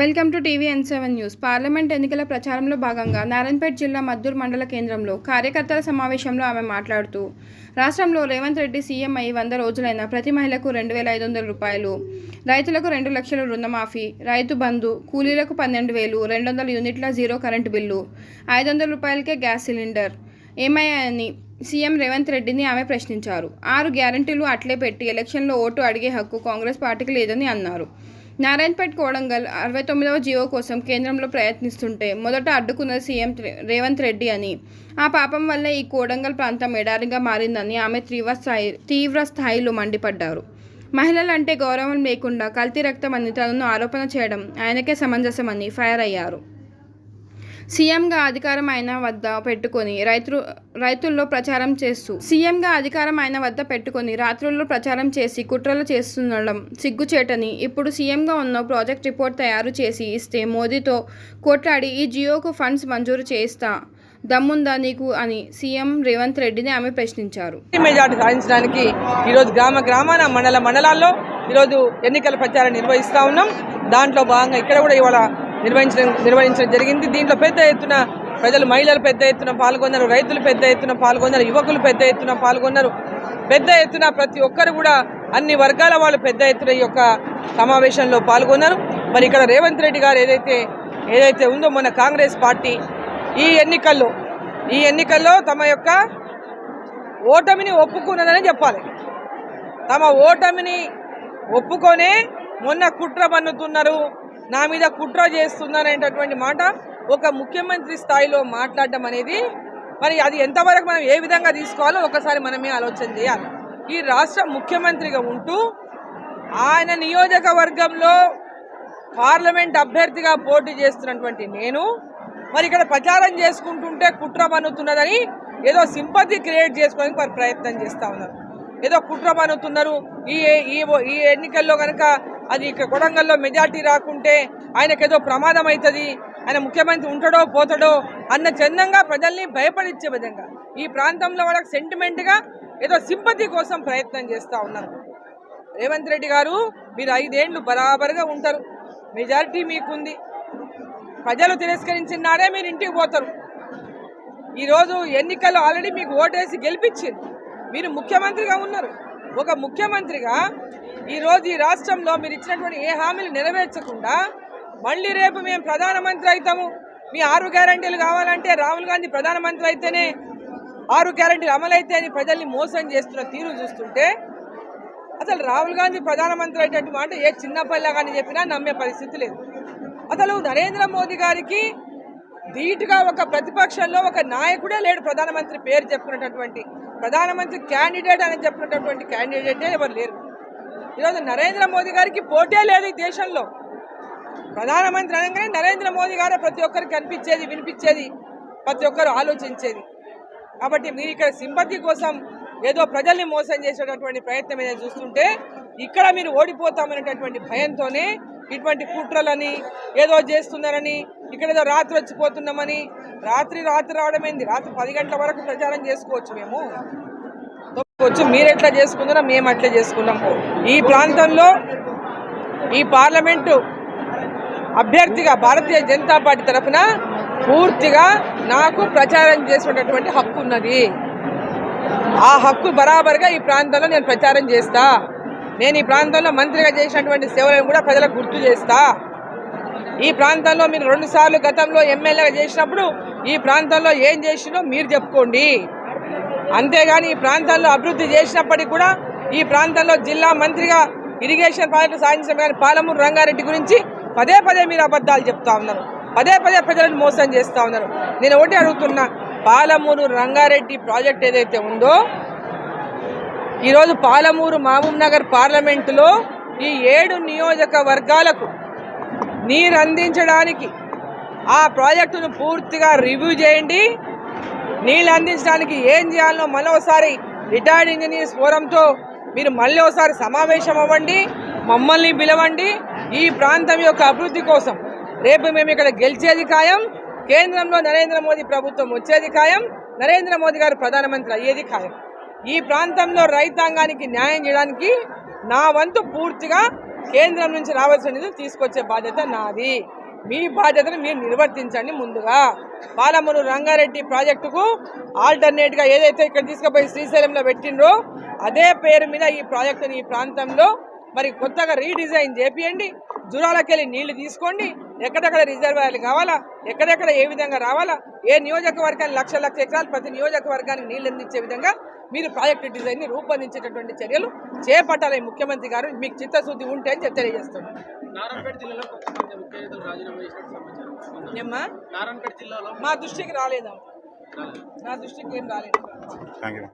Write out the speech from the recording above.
Welcome to TV N seven news. Parliament ఎన్నికల ప్రచారంలో భాగంగా నారాయణపేట జిల్లా మద్దూర్ మండల కేంద్రంలో కార్యకర్తల సమావేశంలో ఆమె మాట్లాడుతూ రాష్ట్రంలో రేవంత్ రెడ్డి సీఎం అయి వంద రోజులైన ప్రతి మహిళకు రెండు వేల ఐదు వందల రూపాయలు రైతులకు రెండు లక్షల రుణమాఫీ రైతు బంధు కూలీలకు పన్నెండు వేలు రెండు వందల యూనిట్ల జీరో కరెంటు బిల్లు ఐదు వందల రూపాయలకే గ్యాస్ సిలిండర్ ఏమయ్యాయని సీఎం రేవంత్ రెడ్డిని ఆమె ప్రశ్నించారు. ఆరు గ్యారంటీలు అట్లే పెట్టి ఎలక్షన్లో ఓటు అడిగే హక్కు కాంగ్రెస్ పార్టీకి లేదని అన్నారు. నారాయణపేట్ కోడంగల్ అరవై తొమ్మిదవ జీవో కోసం కేంద్రంలో ప్రయత్నిస్తుంటే మొదట అడ్డుకున్నది సీఎం రేవంత్ రెడ్డి అని. ఆ పాపం వల్ల ఈ కోడంగల్ ప్రాంతం ఎడారిగా మారిందని ఆమె తీవ్ర స్థాయి తీవ్ర స్థాయిలో మండిపడ్డారు. మహిళలంటే గౌరవం లేకుండా కల్తీ రక్తం అని తనను ఆరోపణ చేయడం ఆయనకే సమంజసమని ఫైర్ అయ్యారు. సీఎంగా అధికారం అయిన వద్ద పెట్టుకొని రైతులు రైతుల్లో ప్రచారం చేస్తూ సీఎంగా అధికారం అయిన వద్ద పెట్టుకొని రాత్రుల్లో ప్రచారం చేసి కుట్రలు చేస్తుండడం సిగ్గుచేటని ఇప్పుడు సీఎంగా ఉన్న ప్రాజెక్ట్ రిపోర్ట్ తయారు చేసి ఇస్తే మోదీతో కొట్లాడి ఈ జియోకు ఫండ్స్ మంజూరు చేయిస్తా దమ్ముందా నీకు అని సీఎం రేవంత్ రెడ్డిని ఆమె ప్రశ్నించారు. మెజార్టీ సాధించడానికి ఈరోజు గ్రామ గ్రామాన మండల మండలాల్లో ఈరోజు ఎన్నికల ప్రచారం నిర్వహిస్తూ ఉన్నాం. దాంట్లో భాగంగా ఇక్కడ కూడా ఇవాళ నిర్వహించడం నిర్వహించడం జరిగింది. దీంట్లో పెద్ద ఎత్తున ప్రజలు మహిళలు పెద్ద ఎత్తున పాల్గొన్నారు రైతులు పెద్ద ఎత్తున పాల్గొన్నారు యువకులు పెద్ద ఎత్తున పాల్గొన్నారు. పెద్ద ఎత్తున ప్రతి ఒక్కరు కూడా అన్ని వర్గాల వాళ్ళు పెద్ద ఎత్తున ఈ యొక్క సమావేశంలో పాల్గొన్నారు. మరి ఇక్కడ రేవంత్ రెడ్డి గారు ఏదైతే ఏదైతే ఉందో మన కాంగ్రెస్ పార్టీ ఈ ఎన్నికల్లో ఈ ఎన్నికల్లో తమ యొక్క ఓటమిని ఒప్పుకున్నదని చెప్పాలి. తమ ఓటమిని ఒప్పుకొనే మొన్న కుట్ర పన్నుతున్నారు నా మీద కుట్ర చేస్తున్నారనేటటువంటి మాట ఒక ముఖ్యమంత్రి స్థాయిలో మాట్లాడడం అనేది మరి అది ఎంతవరకు మనం ఏ విధంగా తీసుకోవాలో ఒకసారి మనమే ఆలోచన చేయాలి. ఈ రాష్ట్ర ముఖ్యమంత్రిగా ఉంటూ ఆయన నియోజకవర్గంలో పార్లమెంట్ అభ్యర్థిగా పోటీ చేస్తున్నటువంటి నేను మరి ఇక్కడ ప్రచారం చేసుకుంటుంటే కుట్ర పన్నుతున్నదని ఏదో సింపతి క్రియేట్ చేసుకోవడానికి వారు ప్రయత్నం చేస్తూ ఉన్నారు. ఏదో కుట్ర పన్నుతున్నారు. ఈ ఈ ఈ ఎన్నికల్లో కనుక అది ఇక్కడ కొడంగల్లో మెజార్టీ రాకుంటే ఆయనకేదో ఏదో ప్రమాదం అవుతుంది ఆయన ముఖ్యమంత్రి ఉంటాడో పోతాడో అన్న చందంగా ప్రజల్ని భయపడిచ్చే విధంగా ఈ ప్రాంతంలో వాళ్ళకి సెంటిమెంట్గా ఏదో సింపతి కోసం ప్రయత్నం చేస్తూ ఉన్నారు. రేవంత్ రెడ్డి గారు మీరు ఐదేండ్లు బరాబరుగా ఉంటారు. మెజారిటీ మీకుంది. ప్రజలు తిరస్కరించిన నాడే మీరు ఇంటికి పోతారు. ఈరోజు ఎన్నికల్లో ఆల్రెడీ మీకు ఓటేసి గెలిపించింది. మీరు ముఖ్యమంత్రిగా ఉన్నారు. ఒక ముఖ్యమంత్రిగా ఈరోజు ఈ రాష్ట్రంలో మీరు ఇచ్చినటువంటి ఏ హామీలు నెరవేర్చకుండా మళ్ళీ రేపు మేము ప్రధానమంత్రి అవుతాము. మీ ఆరు గ్యారంటీలు కావాలంటే రాహుల్ గాంధీ ప్రధానమంత్రి అయితేనే ఆరు గ్యారంటీలు అమలైతే అని ప్రజల్ని మోసం చేస్తున్న తీరు చూస్తుంటే అసలు రాహుల్ గాంధీ ప్రధానమంత్రి అయ్యేటువంటి మాట ఏ చిన్న కానీ చెప్పినా నమ్మే పరిస్థితి లేదు. అసలు నరేంద్ర మోదీ గారికి ధీటుగా ఒక ప్రతిపక్షంలో ఒక నాయకుడే లేడు ప్రధానమంత్రి పేరు చెప్పుకున్నటువంటి ప్రధానమంత్రి క్యాండిడేట్ అని చెప్పినటువంటి క్యాండిడేటే ఎవరు లేరు. ఈరోజు నరేంద్ర మోదీ గారికి పోటే లేదు ఈ దేశంలో. ప్రధానమంత్రి అనగానే నరేంద్ర మోదీ గారే ప్రతి ఒక్కరికి కనిపించేది వినిపించేది ప్రతి ఒక్కరు ఆలోచించేది. కాబట్టి మీరు ఇక్కడ సింపతి కోసం ఏదో ప్రజల్ని మోసం చేసేటటువంటి ప్రయత్నం ఏదైనా చూస్తుంటే ఇక్కడ మీరు ఓడిపోతామనేటటువంటి భయంతోనే ఇటువంటి కుట్రలని ఏదో చేస్తున్నారని ఇక్కడ ఏదో రాత్రి వచ్చిపోతున్నామని రాత్రి రాత్రి రావడం ఏంది రాత్రి పది గంటల వరకు ప్రచారం చేసుకోవచ్చు మేము. వచ్చు మీరు ఎట్లా చేసుకున్నారో మేము అట్లా చేసుకున్నాం. ఈ ప్రాంతంలో ఈ పార్లమెంటు అభ్యర్థిగా భారతీయ జనతా పార్టీ తరఫున పూర్తిగా నాకు ప్రచారం చేసుకునేటటువంటి హక్కు ఉన్నది. ఆ హక్కు బరాబర్గా ఈ ప్రాంతంలో నేను ప్రచారం చేస్తా. నేను ఈ ప్రాంతంలో మంత్రిగా చేసినటువంటి సేవలను కూడా ప్రజలకు గుర్తు చేస్తా. ఈ ప్రాంతంలో మీరు రెండు సార్లు గతంలో ఎమ్మెల్యేగా చేసినప్పుడు ఈ ప్రాంతంలో ఏం చేసినో మీరు చెప్పుకోండి. అంతేగాని ఈ ప్రాంతాల్లో అభివృద్ధి చేసినప్పటికీ కూడా ఈ ప్రాంతంలో జిల్లా మంత్రిగా ఇరిగేషన్ ప్రాజెక్టు సాధించిన కానీ పాలమూరు రంగారెడ్డి గురించి పదే పదే మీరు అబద్ధాలు చెప్తా ఉన్నారు. పదే పదే ప్రజలను మోసం చేస్తూ ఉన్నారు. నేను ఒకటి అడుగుతున్నా పాలమూరు రంగారెడ్డి ప్రాజెక్ట్ ఏదైతే ఉందో ఈరోజు పాలమూరు మహబూబ్ నగర్ పార్లమెంటులో ఈ ఏడు నియోజకవర్గాలకు నీరు అందించడానికి ఆ ప్రాజెక్టును పూర్తిగా రివ్యూ చేయండి. నీళ్ళు అందించడానికి ఏం చేయాలనో మళ్ళీ రిటైర్డ్ ఇంజనీర్స్ ఫోరంతో మీరు మళ్ళీ ఒకసారి సమావేశం అవ్వండి మమ్మల్ని పిలవండి. ఈ ప్రాంతం యొక్క అభివృద్ధి కోసం రేపు మేము ఇక్కడ గెలిచేది ఖాయం కేంద్రంలో నరేంద్ర మోదీ ప్రభుత్వం వచ్చేది ఖాయం నరేంద్ర మోదీ గారు ప్రధానమంత్రి అయ్యేది ఖాయం. ఈ ప్రాంతంలో రైతాంగానికి న్యాయం చేయడానికి నా వంతు పూర్తిగా కేంద్రం నుంచి రావాల్సిన నిధులు తీసుకొచ్చే బాధ్యత నాది. మీ బాధ్యతను మీరు నిర్వర్తించండి ముందుగా. పాలమూరు రంగారెడ్డి ప్రాజెక్టుకు ఆల్టర్నేట్గా ఏదైతే ఇక్కడ తీసుకుపోయి శ్రీశైలంలో పెట్టిండ్రో అదే పేరు మీద ఈ ప్రాజెక్టుని ఈ ప్రాంతంలో మరి కొత్తగా రీడిజైన్ చేపియండి. జురాలకెళ్ళి నీళ్ళు తీసుకోండి. ఎక్కడెక్కడ రిజర్వాయర్లు కావాలా ఎక్కడెక్కడ ఏ విధంగా రావాలా ఏ నియోజకవర్గానికి లక్ష లక్ష ఎకరాలు ప్రతి నియోజకవర్గానికి నీళ్ళు అందించే విధంగా మీరు ప్రాజెక్టు డిజైన్ని రూపొందించేటటువంటి చర్యలు చేపట్టాలి ముఖ్యమంత్రి గారు. మీకు చిత్తశుద్ధి ఉంటే అని తెలియజేస్తున్నాను నారాయణపేట జిల్లాలో కొంతమంది ముఖ్య నేతలు రాజీనామా చేసినట్టు సమాచారం ఏమ్మా? నారాయణపేట జిల్లాలో మా దృష్టికి రాలేదా. నా దృష్టికి ఏం రాలేదు.